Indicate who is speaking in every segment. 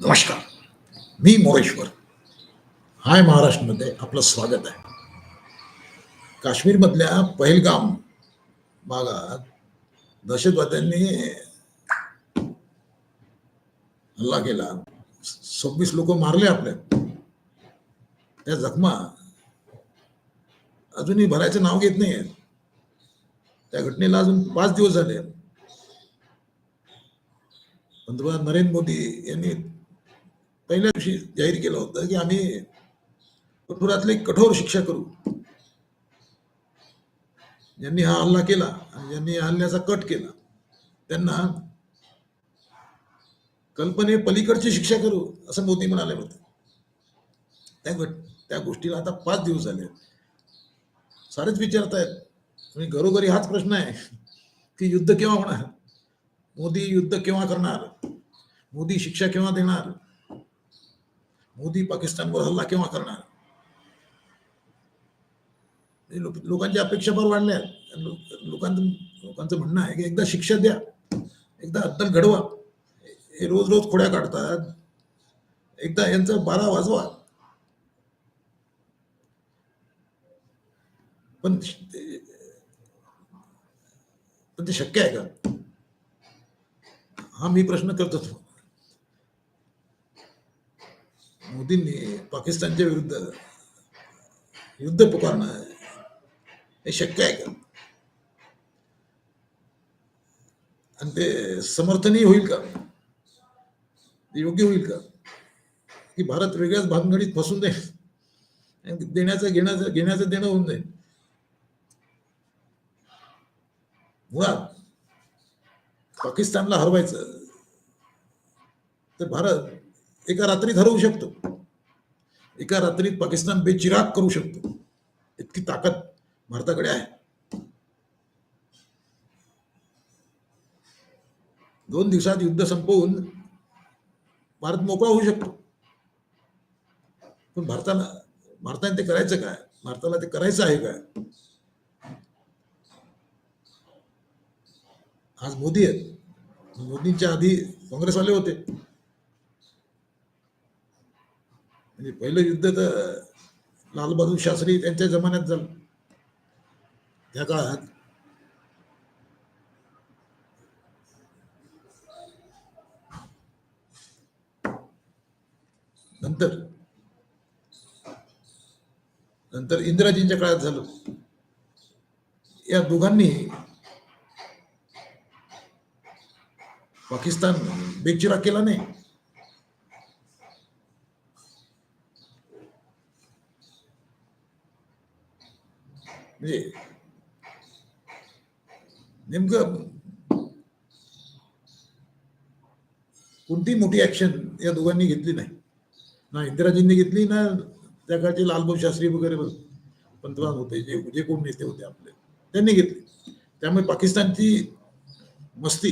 Speaker 1: नमस्कार. मी मोरेश्वर. हाय महाराष्ट्रमध्ये आपलं स्वागत आहे. काश्मीरमधल्या पहलगाम भागात दहशतवाद्यांनी हल्ला केला. सव्वीस लोक मारले आपले. त्या जखमा अजूनही भरायचं नाव घेत नाही त्या घटनेला अजून पाच दिवस झाले. पंतप्रधान नरेंद्र मोदी यांनी पहिल्या दिवशी जाहीर केलं होतं की आम्ही कठोरातली कठोर शिक्षा करू. ज्यांनी हा हल्ला केला आणि ज्यांनी हल्ल्याचा कट केला त्यांना कल्पने पलीकडची शिक्षा करू असं मोदी म्हणाले होते. त्या घट त्या गोष्टीला आता पाच दिवस झाले सारेच विचारतायत म्हणजे घरोघरी हाच प्रश्न आहे की युद्ध केव्हा होणार? मोदी युद्ध केव्हा करणार? मोदी शिक्षा केव्हा देणार? मोदी पाकिस्तानवर हल्ला केव्हा करणार? हे लोकांच्या अपेक्षा फार वाढल्या आहेत. लोकांचं लोकांचं म्हणणं आहे की एकदा शिक्षा द्या. एकदा अद्दल घडवा. हे रोज रोज खोड्या काढतात. एकदा यांचं बारा वाजवा. पण पण ते शक्य आहे का? हा मी प्रश्न करतोच. मोदींनी पाकिस्तानच्या विरुद्ध युद्ध पुकारणं हे शक्य आहे का? आणि ते समर्थनही होईल का? ते योग्य होईल का? की भारत वेगळ्याच भानगडीत फसून जाईल? आणि देण्याचं घेण्याचं घेण्याचं देणं होऊन जाईल? मुळात पाकिस्तानला हरवायचं तर भारत एका रात्रीत हरवू शकतो. एका रात्रीत पाकिस्तान बेचिराग करू शकतो. इतकी ताकद भारताकडे आहे. दोन दिवसात युद्ध संपवून भारत मोकळा होऊ शकतो. पण भारताला भारताने ते करायचं काय? भारताला ते करायचं आहे काय? आज मोदी आहेत. मोदींच्या आधी काँग्रेसवाले होते. म्हणजे पहिलं युद्ध तर लालबहादूर शास्त्री त्यांच्या जमान्यात झालं. त्या काळात नंतर नंतर इंदिराजींच्या काळात झालं. या दोघांनी पाकिस्तान बेचिरा केला नाही. म्हणजे नेमकं कोणती मोठी ऍक्शन या दोघांनी घेतली नाही? ना इंदिराजींनी घेतली ना त्या काळचे लालभाऊ शास्त्री वगैरे पंतप्रधान होते जे जे कोण नेते होते आपले त्यांनी घेतली. त्यामुळे पाकिस्तानची मस्ती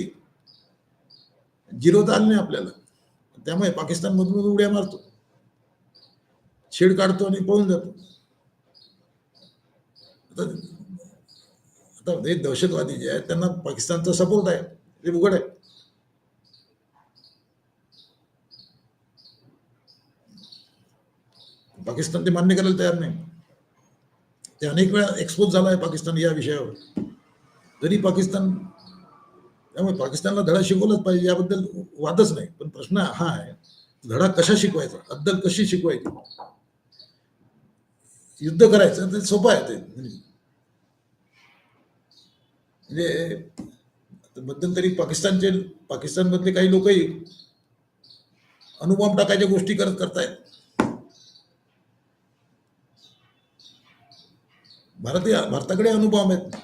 Speaker 1: जिरोता आली नाही आपल्याला. त्यामुळे पाकिस्तानमधून उड्या मारतो. छेड काढतो आणि पळून जातो. आता आता हे दहशतवादी जे आहेत त्यांना पाकिस्तानचा सपोर्ट आहे. हे उघड आहे. पाकिस्तान ते मान्य करायला तयार नाही. ते अनेक वेळा एक्सपोज झाला आहे पाकिस्तान या विषयावर. जरी पाकिस्तान त्यामुळे पाकिस्तानला धडा शिकवलाच पाहिजे याबद्दल वादच नाही. पण प्रश्न हा आहे धडा कशा शिकवायचा? अद्दल कशी शिकवायची? युद्ध करायचं ते सोपं आहे ते. म्हणजे मध्यंतरी पाकिस्तानचे, पाकिस्तानमधले काही लोकही अणुबॉम्ब टाकायच्या गोष्टी करत करतायत. भारतीय भारताकडे अणुबॉम्ब आहेत.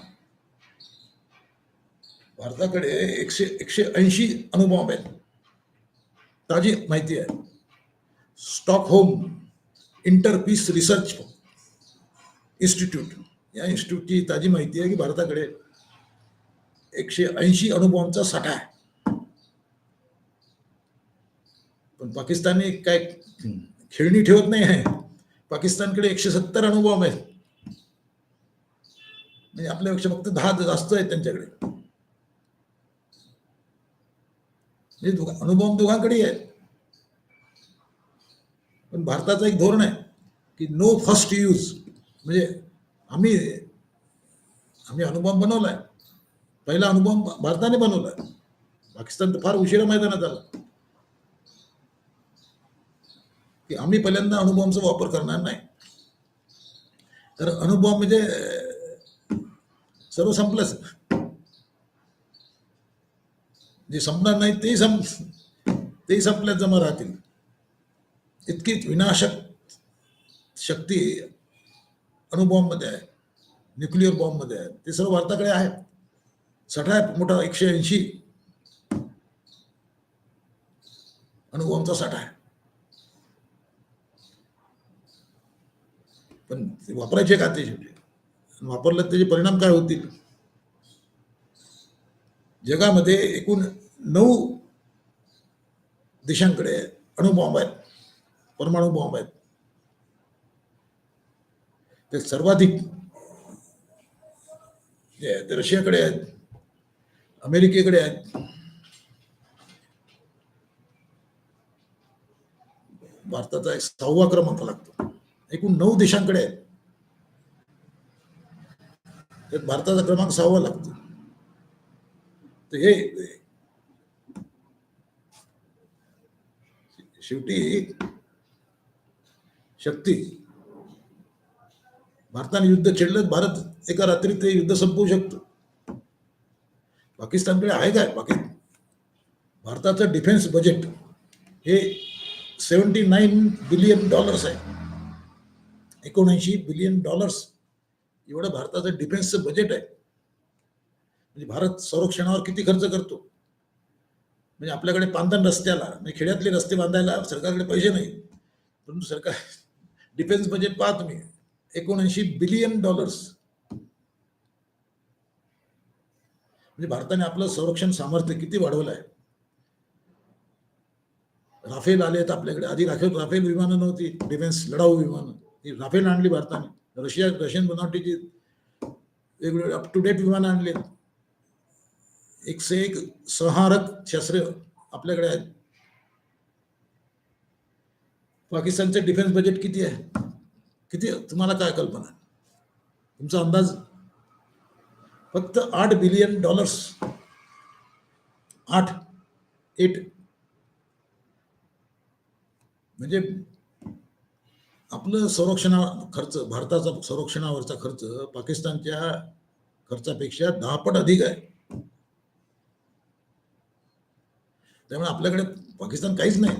Speaker 1: भारताकडे एकशे एकशे ऐंशी अणुबॉम्ब आहेत. ताजी माहिती आहे. स्टॉकहोम इंटर पीस रिसर्च इन्स्टिट्यूट या इन्स्टिट्यूटची ताजी माहिती आहे की भारताकडे एकशे ऐंशी अणुबॉम्बचा साठा आहे. पण पाकिस्तानने काय खेळणी ठेवत नाही आहे. पाकिस्तानकडे एकशे सत्तर अणुबॉम्ब आहेत. म्हणजे आपल्यापेक्षा फक्त दहा जास्त आहेत त्यांच्याकडे. म्हणजे दोघा- अणुबॉम्ब दोघांकडे आहेत. पण भारताचं एक धोरण आहे की नो फर्स्ट यूज म्हणजे आम्ही आम्ही अणुबॉम्ब बनवलाय. पहिला अनुभव भारताने बनवला. पाकिस्तान तर फार उशिरा मैदानात आला. की आम्ही पहिल्यांदा अणुबॉम्बचा वापर करणार नाही. तर अणुबॉम्ब म्हणजे सर्व संपलंच जे संपणार नाही तेही संप तेही संपल्यात जमा राहतील. इतकी विनाशक शक्ती अणुबॉम्बमध्ये आहे. न्यूक्लिअर बॉम्बमध्ये आहे. ते सर्व भारताकडे आहे. साठा मोठा एकशे ऐंशी. अणुबॉम्बचा साठा आहे. पण ते वापरायचे का ते? शेवटी वापरलं त्याचे परिणाम काय होतील? जगामध्ये एकूण नऊ देशांकडे अणुबॉम्ब आहेत परमाणु बॉम्ब आहेत. ते सर्वाधिक ते रशियाकडे आहेत. अमेरिकेकडे आहेत. भारताचा एक सहावा क्रमांक लागतो. एकूण नऊ देशांकडे आहेत. त्यात भारताचा क्रमांक सहावा लागतो. तर हे शेवटी शक्ती. भारताने युद्ध छेडलं भारत एका रात्रीत ते युद्ध संपवू शकतो. पाकिस्तानकडे आहे काय? बाकी भारताचं डिफेन्स बजेट हे सेवन्टी नाईन बिलियन डॉलर्स आहे. एकोणऐंशी बिलियन डॉलर्स एवढं भारताचं डिफेन्सचं बजेट आहे. म्हणजे भारत संरक्षणावर किती खर्च करतो? म्हणजे आपल्याकडे पांधन रस्त्याला म्हणजे खेड्यातले रस्ते बांधायला सरकारकडे पैसे नाही. परंतु सरकार डिफेन्स बजेट पहा तुम्ही. एकोणऐंशी बिलियन डॉलर्स म्हणजे भारताने आपलं संरक्षण सामर्थ्य किती वाढवलं आहे राफेल आले आहेत आपल्याकडे. आधी राफेल राफेल विमानं नव्हती. डिफेन्स लढाऊ विमानं. ती राफेल आणली भारताने. रशिया रशियन बनावटीची वेगवेगळे अप टू डेट विमानं आणली एकशे एक संहारक शस्त्र आपल्याकडे आहेत. पाकिस्तानचं डिफेन्स बजेट किती आहे? किती तुम्हाला काय कल्पना आहे? तुमचा अंदाज? फक्त आठ बिलियन डॉलर्स आठ एट म्हणजे आपलं संरक्षणा खर्च भारताचा संरक्षणावरचा खर्च पाकिस्तानच्या खर्चापेक्षा दहा पट अधिक आहे. त्यामुळे आपल्याकडे पाकिस्तान काहीच नाही.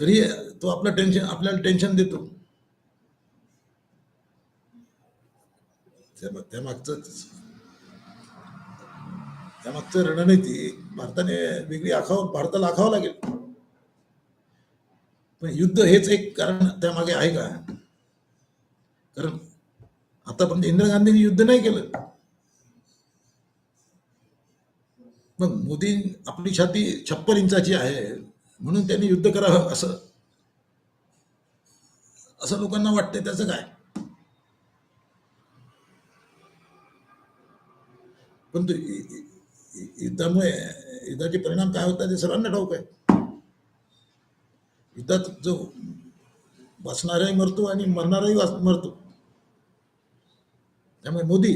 Speaker 1: तरी तो आपलं टेन्शन आपल्याला टेन्शन देतो. त्या- त्यामागचं त्यामागचं रणनीती भारताने वेगळी आखाव भारताला आखावं लागेल. पण युद्ध हेच एक कारण त्यामागे आहे का? कारण आतापर्यंत इंदिरा गांधींनी युद्ध नाही केलं. मग मोदी आपली छाती छप्पन इंचाची आहे म्हणून त्यांनी युद्ध करावं असं. असं लोकांना वाटतंय त्याचं काय? परंतु युद्धामुळे युद्धाचे परिणाम काय होतात ते सर्वांना ठाऊक आहे. युद्धात जो वाचणाराही मरतो आणि मरणाराही वाच मरतो. त्यामुळे मोदी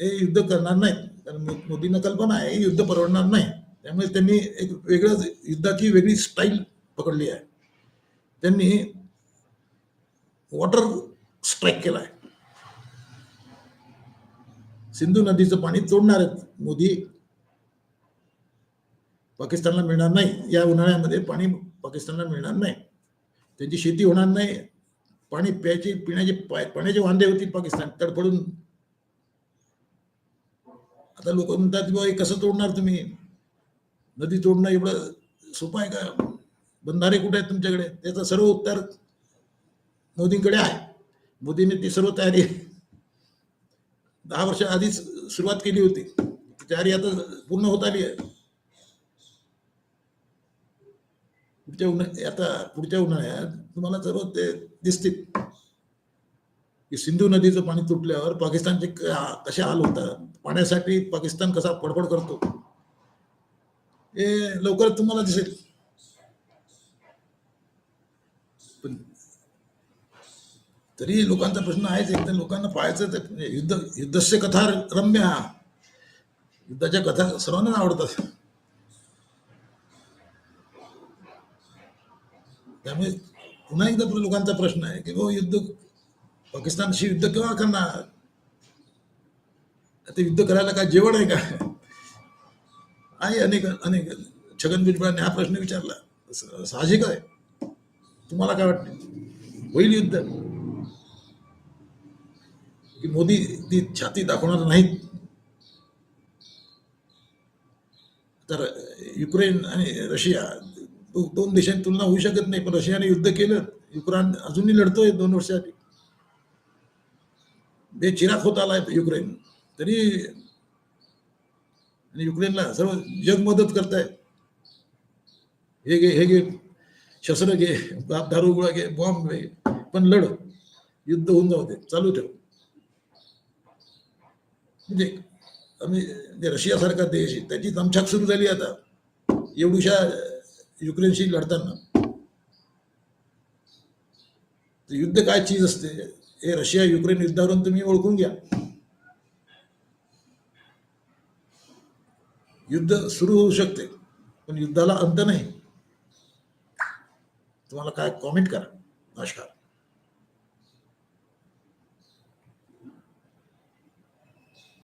Speaker 1: हे युद्ध करणार नाहीत. कारण मोदींना कल्पना आहे हे युद्ध परवडणार नाही. त्यामुळे त्यांनी एक वेगळं युद्धाची वेगळी स्टाईल पकडली आहे. त्यांनी वॉटर स्ट्राईक केला आहे. सिंधू नदीचं पाणी तोडणार आहेत मोदी. पाकिस्तानला मिळणार नाही. या उन्हाळ्यामध्ये पाणी पाकिस्तानला मिळणार नाही. त्यांची शेती होणार नाही. पाणी प्यायची पिण्याचे पाय- पाण्याचे वांदे होतील पाकिस्तान. तडफडून. आता लोक म्हणतात बाबा हे कसं तोडणार तुम्ही? नदी तोडणं एवढं सोपं आहे का? बंधारे कुठे आहेत तुमच्याकडे? त्याचं सर्व उत्तर मोदींकडे आहे. मोदींनी ती सर्व तयारी दहा वर्ष आधीच सुरुवात केली होती. ती तयारी आता पूर्ण होत आली आहे. पुढच्या उन्हा आता पुढच्या उन्हाळ्यात तुम्हाला सर्व ते दिसतील. की सिंधू नदीचं पाणी तुटल्यावर पाकिस्तानचे कसे हाल होतात? पाण्यासाठी पाकिस्तान कसा फडफड करतो? हे लवकरच तुम्हाला दिसेल. तरी लोकांचा प्रश्न आहेच एक तर लोकांना पाहायचं ते म्हणजे युद्ध युद्धस्य कथा रम्य हा. युद्धाच्या कथा सर्वांनाच आवडतात. त्यामुळे पुन्हा एकदा लोकांचा प्रश्न आहे की भाऊ युद्ध पाकिस्तानशी युद्ध केव्हा करणार? ते युद्ध करायला काय जेवण आहे का? आहे अनेक अनेक. छगन भुजबळांनी हा प्रश्न विचारला. साहजिक आहे. तुम्हाला काय वाटते? होईल युद्ध? की मोदी ती छाती दाखवणार नाहीत. तर युक्रेन आणि रशिया दोन देशांची तुलना होऊ शकत नाही पण रशियाने युद्ध केलं. युक्रेन अजूनही लढतोय दोन वर्षाआधी. बेचिराग होत आलाय युक्रेन. तरी आणि युक्रेनला सर्व जग मदत करताय हे घे हे घे शस्त्र घे दारू गोळा घे बॉम्ब घे पण लढ. युद्ध होऊन जाऊ दे. चालू ठेव. म्हणजे आम्ही म्हणजे रशियासारखा देश आहे, त्याची दमछाक सुरू झाली आता. एवढीशा युक्रेनशी लढताना. तर युद्ध काय चीज असते? हे रशिया युक्रेन युद्धावरून तुम्ही ओळखून घ्या. युद्ध सुरू होऊ शकते पण युद्धाला अंत नाही. तुम्हाला काय कॉमेंट करा. नमस्कार.